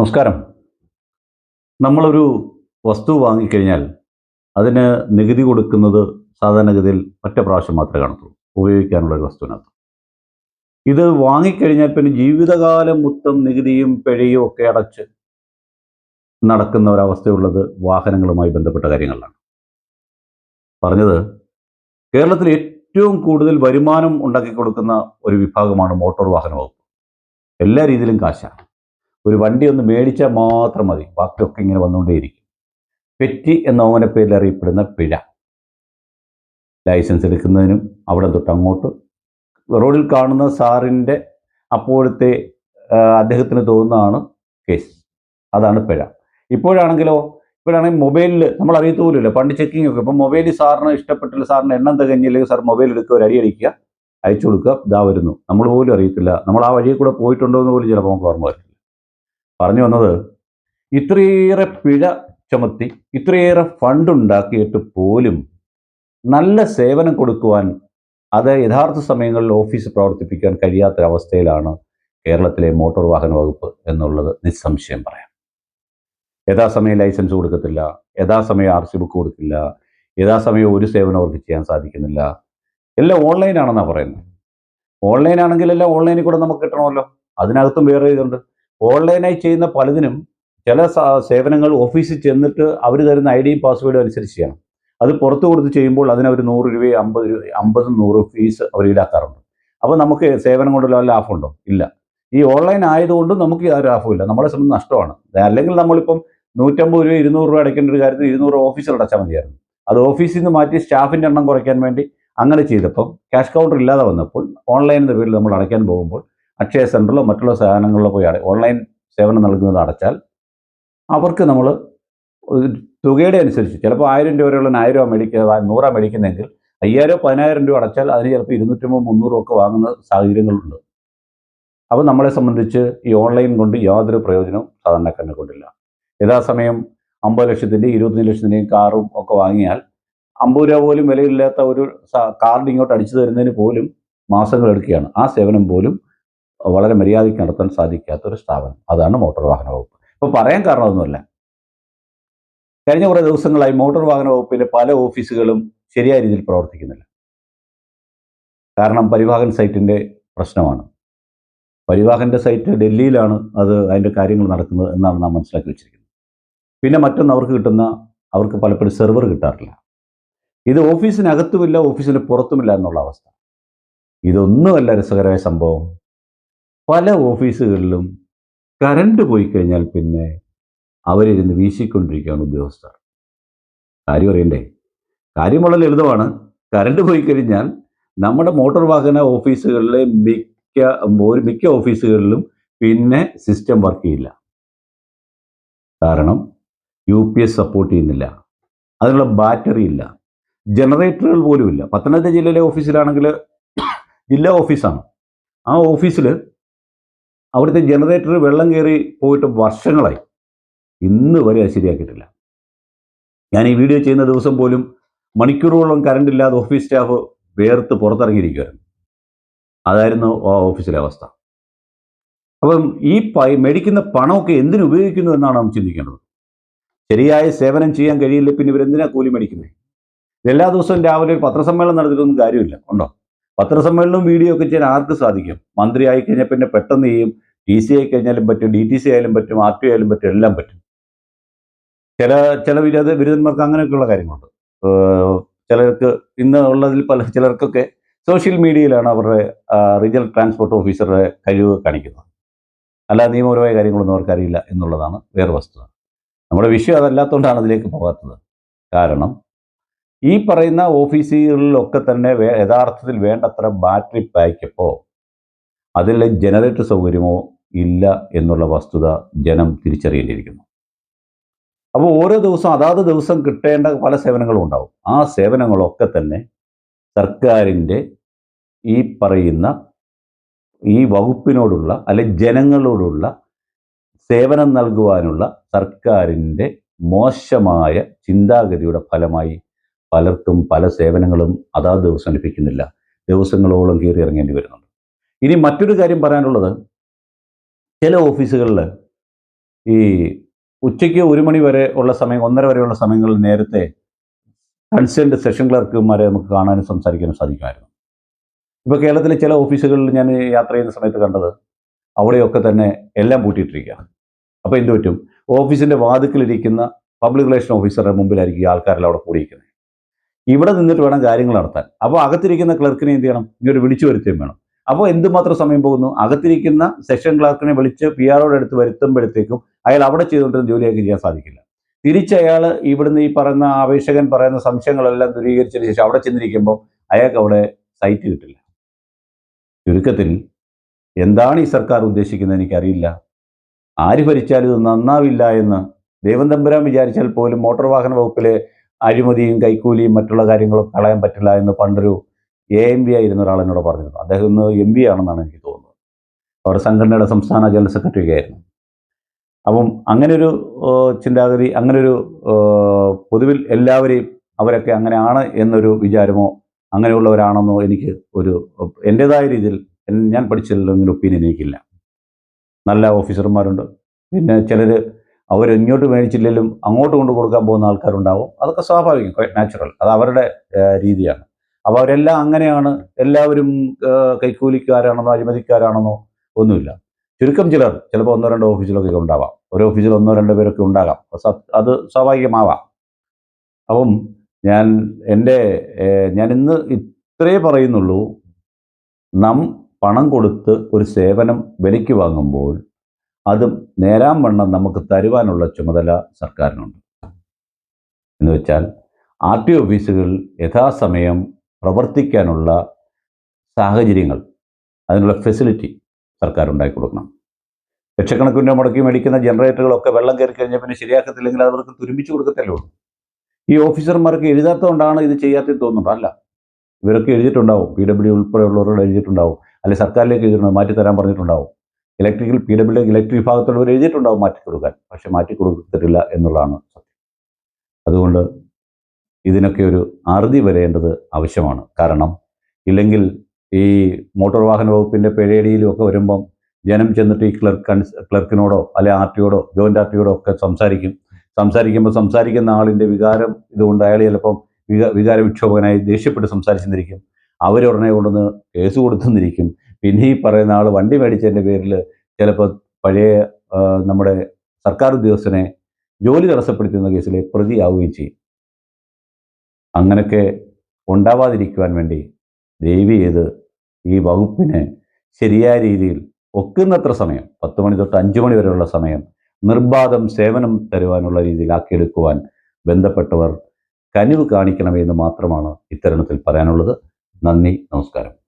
നമസ്കാരം. നമ്മളൊരു വസ്തു വാങ്ങിക്കഴിഞ്ഞാൽ അതിന് നികുതി കൊടുക്കുന്നത് സാധാരണഗതിയിൽ ഒറ്റ പ്രാവശ്യം മാത്രമേ കാണത്തുള്ളൂ. ഉപയോഗിക്കാനുള്ള ഒരു വസ്തുവിനകത്ത്. ഇത് വാങ്ങിക്കഴിഞ്ഞാൽ പിന്നെ ജീവിതകാലം മൊത്തം നികുതിയും പിഴയും ഒക്കെ അടച്ച് നടക്കുന്ന ഒരവസ്ഥയുള്ളത് വാഹനങ്ങളുമായി ബന്ധപ്പെട്ട കാര്യങ്ങളിലാണ്. പറഞ്ഞത് കേരളത്തിൽ ഏറ്റവും കൂടുതൽ വരുമാനം ഉണ്ടാക്കി കൊടുക്കുന്ന ഒരു വിഭാഗമാണ് മോട്ടോർ വാഹന വകുപ്പ്. എല്ലാ രീതിയിലും കാശാണ്. ഒരു വണ്ടി ഒന്ന് മേടിച്ചാൽ മാത്രം മതി. ബാക്കിയൊക്കെ ഇങ്ങനെ വന്നുകൊണ്ടേയിരിക്കും. പെറ്റി എന്ന പേരിൽ അറിയപ്പെടുന്ന പിഴ. ലൈസൻസ് എടുക്കുന്നതിനും അവിടെ തൊട്ട് അങ്ങോട്ട് റോഡിൽ കാണുന്ന സാറിന്റെ അപ്പോഴത്തെ അദ്ദേഹത്തിന് തോന്നുന്നതാണ് കേസ്. അതാണ് പിഴ. ഇപ്പോഴാണെങ്കിലോ ഇപ്പോഴാണെങ്കിൽ മൊബൈലിൽ നമ്മൾ അറിയത്ത് പോലുമില്ല പണ്ട് ചെക്കിംഗ് ഒക്കെ. ഇപ്പം മൊബൈലിൽ സാറിന് ഇഷ്ടപ്പെട്ടില്ല സാറിന് എണ്ണം തികഞ്ഞില്ലെങ്കിൽ സാർ മൊബൈൽ എടുക്കുക ഒരു അടി അടിക്കുക അയച്ചു കൊടുക്കുക ഇതാ വരുന്നു. നമ്മൾ പോലും അറിയത്തില്ല. നമ്മൾ ആ വഴിയിൽ കൂടെ പോയിട്ടുണ്ടോ എന്ന് പോലും ചിലപ്പോൾ നമുക്ക് ഓർമ്മ വരില്ല. പറഞ്ഞു വന്നത് ഇത്രയേറെ പിഴ ചുമത്തി ഇത്രയേറെ ഫണ്ട് ഉണ്ടാക്കിയിട്ട് പോലും നല്ല സേവനം കൊടുക്കുവാൻ അത് യഥാർത്ഥ സമയങ്ങളിൽ ഓഫീസ് പ്രവർത്തിപ്പിക്കാൻ കഴിയാത്തൊരവസ്ഥയിലാണ് കേരളത്തിലെ മോട്ടോർ വാഹന വകുപ്പ് എന്നുള്ളത് നിസ്സംശയം പറയാം. യഥാസമയം ലൈസൻസ് കൊടുക്കത്തില്ല യഥാസമയം ആർ സി ബുക്ക് കൊടുക്കില്ല യഥാസമയം ഒരു സേവനം അവർക്ക് ചെയ്യാൻ സാധിക്കുന്നില്ല. എല്ലാം ഓൺലൈനാണെന്നാണ് പറയുന്നത്. ഓൺലൈൻ ആണെങ്കിൽ എല്ലാം ഓൺലൈനിൽ കൂടെ നമുക്ക് കിട്ടണമല്ലോ. അതിനകത്തും വേറെ ഇതുണ്ട്. ഓൺലൈനായി ചെയ്യുന്ന പലതിനും ചില സേവനങ്ങൾ ഓഫീസിൽ ചെന്നിട്ട് അവർ തരുന്ന ഐ ഡിയും പാസ്വേഡും അനുസരിച്ച് ചെയ്യണം. അത് പുറത്തു കൊടുത്ത് ചെയ്യുമ്പോൾ അതിനവർ നൂറ് രൂപയും അമ്പത് രൂപ അമ്പതും നൂറും ഫീസ് അവർ ഈടാക്കാറുണ്ട്. അപ്പോൾ നമുക്ക് സേവനം കൊണ്ടുള്ള ലാഭമുണ്ടോ? ഇല്ല. ഈ ഓൺലൈൻ ആയതുകൊണ്ട് നമുക്ക് ആ ഇല്ല. നമ്മളെ സംബന്ധിച്ച് നഷ്ടമാണ്. അല്ലെങ്കിൽ നമ്മളിപ്പം നൂറ്റമ്പത് രൂപ ഇരുന്നൂറ് രൂപ അടയ്ക്കേണ്ട ഒരു കാര്യത്തിൽ ഇരുന്നൂറ് ഓഫീസിൽ അടച്ചാൽ മതിയായിരുന്നു. അത് ഓഫീസിൽ നിന്ന് മാറ്റി സ്റ്റാഫിന്റെ എണ്ണം കുറയ്ക്കാൻ വേണ്ടി അങ്ങനെ ചെയ്തപ്പോൾ ക്യാഷ് കൗണ്ടർ ഇല്ലാതെ വന്നപ്പോൾ ഓൺലൈൻ എന്ന പേരിൽ നമ്മൾ അടയ്ക്കാൻ പോകുമ്പോൾ അക്ഷയ സെന്ററിലോ മറ്റുള്ള സാധനങ്ങളിലോ പോയി ഓൺലൈൻ സേവനം നൽകുന്നത് അടച്ചാൽ അവർക്ക് നമ്മൾ തുകയുടെ അനുസരിച്ച് ചിലപ്പോൾ ആയിരം രൂപ ആയിരം രൂപ മേടിക്കുക നൂറാ മേടിക്കുന്നെങ്കിൽ അയ്യായിരം പതിനായിരം രൂപ അടച്ചാൽ അതിന് ചിലപ്പോൾ ഇരുന്നൂറ്റമ്പത് മുന്നൂറോ ഒക്കെ വാങ്ങുന്ന സാഹചര്യങ്ങളുണ്ട്. അപ്പോൾ നമ്മളെ സംബന്ധിച്ച് ഈ ഓൺലൈൻ കൊണ്ട് യാതൊരു പ്രയോജനവും സാധാരണക്കാരനെ കൊണ്ടില്ല. യഥാസമയം അമ്പത് ലക്ഷത്തിന്റെയും ഇരുപത്തഞ്ച് ലക്ഷത്തിന്റെയും കാറും ഒക്കെ വാങ്ങിയാൽ അമ്പത് രൂപ പോലും വിലയില്ലാത്ത ഒരു കാർഡ് ഇങ്ങോട്ട് അടിച്ചു തരുന്നതിന് പോലും മാസങ്ങൾ എടുക്കുകയാണ്. ആ സേവനം പോലും വളരെ മര്യാദയ്ക്ക് നടത്താൻ സാധിക്കാത്ത ഒരു സ്ഥാപനം. അതാണ് മോട്ടോർ വാഹന വകുപ്പ്. ഇപ്പോൾ പറയാൻ കാരണമൊന്നുമല്ല. കഴിഞ്ഞ കുറേ ദിവസങ്ങളായി മോട്ടോർ വാഹന വകുപ്പിന്റെ പല ഓഫീസുകളും ശരിയായ രീതിയിൽ പ്രവർത്തിക്കുന്നില്ല. കാരണം പരിവാഹൻ സൈറ്റിന്റെ പ്രശ്നമാണ്. പരിവാഹന്റെ സൈറ്റ് ഡൽഹിയിലാണ് അത് അതിന്റെ കാര്യങ്ങൾ നടക്കുന്നത് എന്നാണ് നാം മനസ്സിലാക്കി വെച്ചിരിക്കുന്നത്. പിന്നെ മറ്റൊന്ന് അവർക്ക് കിട്ടുന്ന അവർക്ക് പലപ്പോഴും സെർവർ കിട്ടാറില്ല. ഇത് ഓഫീസിനകത്തുമില്ല ഓഫീസിന് പുറത്തുമില്ല എന്നുള്ള അവസ്ഥ. ഇതൊന്നുമല്ല രസകരമായ സംഭവം. പല ഓഫീസുകളിലും കറണ്ട് പോയി കഴിഞ്ഞാൽ പിന്നെ അവരിരുന്ന് വീശിക്കൊണ്ടിരിക്കുകയാണ് ഉദ്യോഗസ്ഥർ. കാര്യം അറിയണ്ടേ? കാര്യം വളരെ ലളിതമാണ്. കറണ്ട് പോയി കഴിഞ്ഞാൽ നമ്മുടെ മോട്ടോർ വാഹന ഓഫീസുകളിലെ മിക്ക ഒരു മിക്ക ഓഫീസുകളിലും പിന്നെ സിസ്റ്റം വർക്ക് ചെയ്യില്ല. കാരണം യു പി എസ് സപ്പോർട്ട് ചെയ്യുന്നില്ല. അതിനുള്ള ബാറ്ററി ഇല്ല. ജനറേറ്ററുകൾ പോലുമില്ല പത്തനംതിട്ട ജില്ലയിലെ ഓഫീസിലാണെങ്കിൽ ജില്ലാ ഓഫീസാണ്. ആ ഓഫീസിൽ അവിടുത്തെ ജനറേറ്റർ വെള്ളം കയറി പോയിട്ട് വർഷങ്ങളായി. ഇന്ന് വരെ അത് ശരിയാക്കിയിട്ടില്ല. ഞാൻ ഈ വീഡിയോ ചെയ്യുന്ന ദിവസം പോലും മണിക്കൂറുകളോളം കറണ്ട് ഇല്ലാതെ ഓഫീസ് സ്റ്റാഫ് വേർത്ത് പുറത്തിറങ്ങിയിരിക്കുമായിരുന്നു അതായിരുന്നു ആ ഓഫീസിലെ അവസ്ഥ. അപ്പം ഈ പൈ മേടിക്കുന്ന പണമൊക്കെ എന്തിനു ഉപയോഗിക്കുന്നു എന്നാണ് നാം ചിന്തിക്കേണ്ടത്. ശരിയായ സേവനം ചെയ്യാൻ കഴിയില്ല പിന്നെ ഇവരെന്തിനാ കൂലി മേടിക്കുന്നത് എല്ലാ ദിവസവും രാവിലെ ഒരു പത്രസമ്മേളനം നടത്തിയിട്ടൊന്നും കാര്യമില്ല ഉണ്ടോ? പത്രസമ്മേളനവും വീഡിയോ ഒക്കെ ചെയ്യാൻ ആർക്ക് സാധിക്കും? മന്ത്രി ആയി കഴിഞ്ഞാൽ പിന്നെ പെട്ടെന്ന് ചെയ്യും ടി സി ആയി കഴിഞ്ഞാലും പറ്റും ഡി ടി സി ആയാലും പറ്റും ആർ ടി ആയാലും പറ്റും എല്ലാം പറ്റും. ചില ചില വിരുദ്ധ വിരുദ്ധന്മാർക്ക് അങ്ങനെയൊക്കെയുള്ള കാര്യങ്ങളുണ്ട്. ചിലർക്ക് ഇന്ന് ഉള്ളതിൽ പല ചിലർക്കൊക്കെ സോഷ്യൽ മീഡിയയിലാണ് അവരുടെ റീജിയണൽ ട്രാൻസ്പോർട്ട് ഓഫീസറുടെ കഴിവ് കാണിക്കുന്നത്. അല്ലാതെ നിയമപരമായ കാര്യങ്ങളൊന്നും അവർക്കറിയില്ല എന്നുള്ളതാണ് വേറെ വസ്തുത. നമ്മുടെ വിഷയം അതല്ലാത്തതുകൊണ്ടാണ് അതിലേക്ക് പോകാത്തത്. കാരണം ഈ പറയുന്ന ഓഫീസുകളിലൊക്കെ തന്നെ യഥാർത്ഥത്തിൽ വേണ്ടത്ര ബാറ്ററി പാക്കപ്പോ അതിലെ ജനറേറ്റർ സൗകര്യമോ ഇല്ല എന്നുള്ള വസ്തുത ജനം തിരിച്ചറിയേണ്ടിയിരിക്കുന്നു. അപ്പോൾ ഓരോ ദിവസം അതാത് ദിവസം കിട്ടേണ്ട പല സേവനങ്ങളും ഉണ്ടാവും. ആ സേവനങ്ങളൊക്കെ തന്നെ സർക്കാരിന്റെ ഈ പറയുന്ന ഈ വകുപ്പിനോടുള്ള അല്ലെ ജനങ്ങളോടുള്ള സേവനം നൽകുവാനുള്ള സർക്കാരിന്റെ മോശമായ ചിന്താഗതിയുടെ ഫലമായി പലർക്കും പല സേവനങ്ങളും അതാത് ദിവസം ലഭിക്കുന്നില്ല. ദിവസങ്ങളോളം കയറി ഇറങ്ങേണ്ടി വരുന്നുണ്ട്. ഇനി മറ്റൊരു കാര്യം പറയാനുള്ളത്. ചില ഓഫീസുകളിൽ ഈ ഉച്ചയ്ക്ക് ഒരു മണി വരെ ഉള്ള സമയം ഒന്നര വരെയുള്ള സമയങ്ങളിൽ നേരത്തെ കൺസേൺഡ് സെഷൻ ക്ലർക്കുമാരെ നമുക്ക് കാണാനും സംസാരിക്കാനും സാധിക്കുമായിരുന്നു. ഇപ്പോൾ കേരളത്തിലെ ചില ഓഫീസുകളിൽ ഞാൻ യാത്ര ചെയ്യുന്ന സമയത്ത് കണ്ടത് അവിടെയൊക്കെ തന്നെ എല്ലാം പൂട്ടിയിട്ടിരിക്കുകയാണ്. അപ്പോൾ എന്ത് പറ്റും? ഓഫീസിന്റെ വാതുക്കിലിരിക്കുന്ന പബ്ലിക് റിലേഷൻ ഓഫീസറുടെ മുമ്പിലായിരിക്കും ഈ ആൾക്കാരെല്ലാം അവിടെ കൂടിയിരിക്കുന്നത്. ഇവിടെ നിന്നിട്ട് വേണം കാര്യങ്ങൾ നടത്താൻ. അപ്പോൾ അകത്തിരിക്കുന്ന ക്ലർക്കിനെ എന്ത് ചെയ്യണം? ഇങ്ങോട്ട് വിളിച്ചു വരുത്തുകയും വേണം. അപ്പോൾ എന്തുമാത്രം സമയം പോകുന്നു? അകത്തിരിക്കുന്ന സെഷൻ ക്ലർക്കിനെ വിളിച്ച് പി ആറോടെ അടുത്ത് വരുത്തുമ്പോഴത്തേക്കും അയാൾ അവിടെ ചെയ്തുകൊണ്ടിരുന്ന ജോലിയൊക്കെ ചെയ്യാൻ സാധിക്കില്ല. തിരിച്ച് അയാൾ ഇവിടുന്ന് ഈ പറയുന്ന ആവേശകൻ പറയുന്ന സംശയങ്ങളെല്ലാം ദൂരീകരിച്ചതിന് ശേഷം അവിടെ ചെന്നിരിക്കുമ്പോൾ അയാൾക്ക് അവിടെ സൈറ്റ് കിട്ടില്ല. ചുരുക്കത്തിൽ എന്താണ് ഈ സർക്കാർ ഉദ്ദേശിക്കുന്നത് എനിക്കറിയില്ല. ആര് ഭരിച്ചാലും ഇത് നന്നാവില്ല എന്ന് ദേവൻ തമ്പുരാൻ വിചാരിച്ചാൽ പോലും മോട്ടോർ വാഹന വകുപ്പിലെ അഴിമതിയും കൈക്കൂലിയും മറ്റുള്ള കാര്യങ്ങളും കളയാൻ പറ്റില്ല എന്ന് പണ്ടൊരു എ എം പി ആയിരുന്ന ഒരാൾ എന്നോട് പറഞ്ഞിരുന്നു. അദ്ദേഹം ഇന്ന് എം പി ആണെന്നാണ് എനിക്ക് തോന്നുന്നത്. അവരുടെ സംഘടനയുടെ സംസ്ഥാന ജനറൽ സെക്രട്ടറി ആയിരുന്നു. അപ്പം അങ്ങനൊരു ചിന്താഗതി അങ്ങനൊരു പൊതുവിൽ എല്ലാവരെയും അവരൊക്കെ അങ്ങനെയാണ് എന്നൊരു വിചാരമോ അങ്ങനെയുള്ളവരാണെന്നോ എനിക്ക് ഒരു എന്റെതായ രീതിയിൽ ഞാൻ പഠിച്ചതിലൊന്നും ഒപ്പീനിയൻ എനിക്കില്ല. നല്ല ഓഫീസർമാരുണ്ട്. പിന്നെ ചിലർ അവർ ഇങ്ങോട്ട് മേടിച്ചില്ലെങ്കിലും അങ്ങോട്ട് കൊണ്ട് കൊടുക്കാൻ പോകുന്ന ആൾക്കാരുണ്ടാവും. അതൊക്കെ സ്വാഭാവികം നാച്ചുറൽ അത് അവരുടെ രീതിയാണ്. അപ്പോൾ അവരെല്ലാം അങ്ങനെയാണ്. എല്ലാവരും കൈക്കൂലിക്കാരാണെന്നോ അഴിമതിക്കാരാണെന്നോ ഒന്നുമില്ല. ചുരുക്കം ചിലർ ചിലപ്പോൾ ഒന്നോ രണ്ടോ ഓഫീസിലൊക്കെ ഉണ്ടാവാം. ഒരു ഓഫീസിൽ ഒന്നോ രണ്ടോ പേരൊക്കെ ഉണ്ടാകാം. അത് സ്വാഭാവികമാവാം. അപ്പം ഞാൻ എന്റെ ഞാൻ ഇന്ന് ഇത്രേ പറയുന്നുള്ളൂ. നാം പണം കൊടുത്ത് ഒരു സേവനം വിലയ്ക്ക് വാങ്ങുമ്പോൾ അതും നേരാം വണ്ണം നമുക്ക് തരുവാനുള്ള ചുമതല സർക്കാരിനുണ്ട്. എന്ന് വെച്ചാൽ ആർ ടി ഓഫീസുകൾ യഥാസമയം പ്രവർത്തിക്കാനുള്ള സാഹചര്യങ്ങൾ അതിനുള്ള ഫെസിലിറ്റി സർക്കാർ ഉണ്ടാക്കി കൊടുക്കണം. ലക്ഷക്കണക്കിന് മുടക്കി മേടിക്കുന്ന ജനറേറ്ററുകളൊക്കെ വെള്ളം കയറി കഴിഞ്ഞാൽ പിന്നെ ശരിയാക്കത്തില്ലെങ്കിൽ അവർക്ക് തുരുമ്പിച്ച് കൊടുക്കത്തല്ലേ ഉള്ളൂ. ഈ ഓഫീസർമാർക്ക് എഴുതാത്തതുകൊണ്ടാണ് ഇത് ചെയ്യാത്തത് തോന്നുന്നത് അല്ല. ഇവരൊക്കെ എഴുതിയിട്ടുണ്ടാവും. P W ഉൾപ്പെടെയുള്ളവരോട് എഴുതിയിട്ടുണ്ടാവും. അല്ലെങ്കിൽ സർക്കാരിലേക്ക് എഴുതിയിട്ടുണ്ടാവും മാറ്റി തരാൻ പറഞ്ഞിട്ടുണ്ടാവും. ഇലക്ട്രിക്കൽ പി ഡബ്ല്യു ഇലക്ട്രിക് വിഭാഗത്തുള്ളവർ എഴുതിയിട്ടുണ്ടാവും മാറ്റി കൊടുക്കാൻ പക്ഷെ മാറ്റി കൊടുത്തിട്ടില്ല എന്നുള്ളതാണ് സത്യം. അതുകൊണ്ട് ഇതിനൊക്കെ ഒരു അറുതി വരേണ്ടത് ആവശ്യമാണ്. കാരണം ഇല്ലെങ്കിൽ ഈ മോട്ടോർ വാഹന വകുപ്പിന്റെ പിഴയടിയിലും ഒക്കെ വരുമ്പം ജനം ചെന്നിട്ട് ഈ ക്ലർക്ക് ക്ലർക്കിനോടോ അല്ലെ ആർ ടിയോടോ ജോയിന്റ് ആർ ടിയോടോ ഒക്കെ സംസാരിക്കും. സംസാരിക്കുമ്പോൾ സംസാരിക്കുന്ന ആളിന്റെ വികാരം ഇതുകൊണ്ട് അയാൾ ചിലപ്പം വിക വികാര വിക്ഷോഭകനായി ദേഷ്യപ്പെട്ട് സംസാരിച്ചെന്നിരിക്കും അവരുടനെ കൊണ്ടുവന്ന് കേസ് കൊടുത്തെന്നിരിക്കും. പിന്നെ ഈ പറയുന്ന ആൾ വണ്ടി മേടിച്ചതിന്റെ പേരിൽ ചിലപ്പോൾ പഴയ നമ്മുടെ സർക്കാർ ഉദ്യോഗസ്ഥനെ ജോലി തടസ്സപ്പെടുത്തുന്ന കേസിൽ പ്രതിയാവുകയും ചെയ്യും. അങ്ങനെയൊക്കെ ഉണ്ടാവാതിരിക്കുവാൻ വേണ്ടി ദേവി ചെയ്ത് ഈ വകുപ്പിനെ ശരിയായ രീതിയിൽ ഒക്കുന്നത്ര സമയം പത്ത് മണി തൊട്ട് അഞ്ച് മണി വരെയുള്ള സമയം നിർബാധം സേവനം തരുവാനുള്ള രീതിയിലാക്കിയെടുക്കുവാൻ ബന്ധപ്പെട്ടവർ കനിവ് കാണിക്കണമെന്ന് മാത്രമാണ് ഇത്തരണത്തിൽ പറയാനുള്ളത്. നന്ദി നമസ്കാരം.